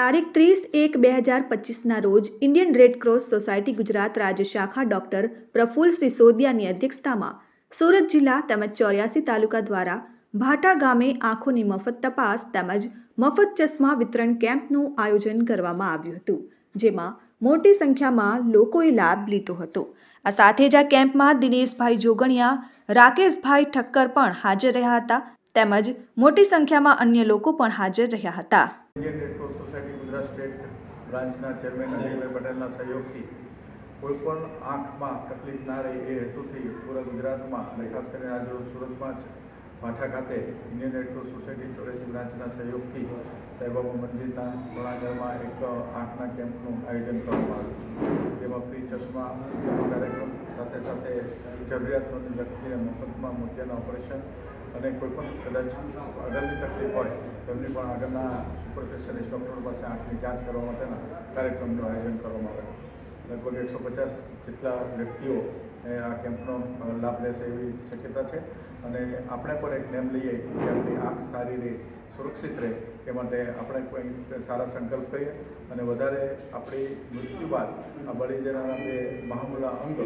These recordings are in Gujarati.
તારીખ ત્રીસ એક બે હજાર પચીસના રોજ Indian red cross society Gujarat રાજ્ય શાખા ડૉક્ટર પ્રફુલ સિસોદિયાની અધ્યક્ષતામાં સુરત જિલ્લા તેમજ ચોર્યાસી તાલુકા દ્વારા ભાટા ગામે આંખોની મફત તપાસ તેમજ મફત ચશ્મા વિતરણ કેમ્પનું આયોજન કરવામાં આવ્યું હતું, જેમાં મોટી સંખ્યામાં લોકોએ લાભ લીધો હતો. આ સાથે જ આ કેમ્પમાં દિનેશભાઈ જોગણિયા, રાકેશભાઈ ઠક્કર પણ હાજર રહ્યા હતા. તેમજ મોટી સંખ્યામાં અન્ય લોકો પણ હાજર રહ્યા હતા. Indian red society Gujarat state બ્રાન્ચના ચેરમેન અનિલભાઈ પટેલના સહયોગથી કોઈપણ આંખમાં તકલીફ ના રહે એ હેતુથી પૂરા ગુજરાતમાં અને ખાસ કરીને આજે સુરતમાં જ ભાઠા ખાતે ઇન્ડિયન રેડક્રોસ સોસાયટી ચોર્યાસી બ્રાન્ચના સહયોગથી સાઈબાબા મંદિરના પ્રણાગરમાં એક આંખના કેમ્પનું આયોજન કરવામાં આવ્યું છે. જેમાં ફ્રી ચશ્મા કાર્યક્રમ સાથે સાથે જરૂરિયાતમંદ વ્યક્તિને મફતમાં મોતિયાના ઓપરેશન અને કોઈ પણ કદાચ આગળની તકલીફ હોય, તેમની પણ આગળના સુપર સ્પેશિયાલિસ્ટ ડૉક્ટરો પાસે આંખની જાંચ કરવા માટેના કાર્યક્રમનું આયોજન કરવામાં આવેલું લગભગ એકસો પચાસ જેટલા વ્યક્તિઓ આ કેમ્પનો લાભ લેશે એવી શક્યતા છે. અને આપણે પણ એક નેમ લઈએ કે આપણી આંખ સારી રહે, સુરક્ષિત રહે, એ માટે આપણે કોઈ સારા સંકલ્પ કરીએ. અને વધારે આપણી મૃત્યુ બાદ આ બળી જનારા બે મહામૂલા અંગ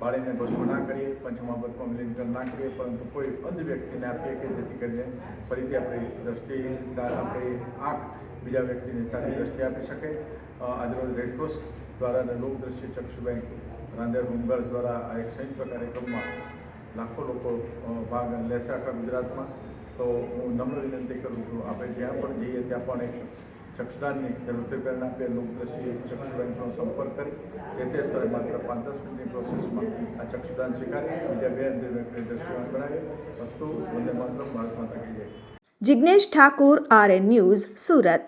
બાળીને ભસ્મ ના કરીએ પંચમહાભસ્મ વિલીન ના કરીએ, પરંતુ કોઈ અંધ વ્યક્તિને આપીએ કે જેથી કરીને ફરીથી આપણી દ્રષ્ટિ આપણી આંખ બીજા વ્યક્તિને સારી દ્રષ્ટિ આપી શકે અ, આજરોજ રેડક્રોસ દ્વારા અને લોક દ્રષ્ટિ ચક્ષુ બેંક રાંદેર હોમગાર્ડ્સ દ્વારા આ એક સંયુક્ત કાર્યક્રમમાં લાખો લોકો અ, ભાગ લેશે આખા ગુજરાતમાં તો હું નમ્ર વિનંતી કરું છું આપણે જ્યાં પણ જઈએ ત્યાં પણ એક ચક્ષુદાનની જરૂરથી પ્રેરણા આપીએ લોક દ્રષ્ટિ ચક્ષુ બેંકનો સંપર્ક કરી જે તે સ્તરે માત્ર પાંચ દસ મિનિટની પ્રોસેસમાં આ ચક્ષુદાન સ્વીકારી બીજા બે અંધે વ્યક્તિને દ્રષ્ટિવાન બનાવી વસ્તુ વંદે માતરમ ભારત માતા કી જય જિજ્ઞેશ ઠાકુર આરએન ન્યૂઝ સુરત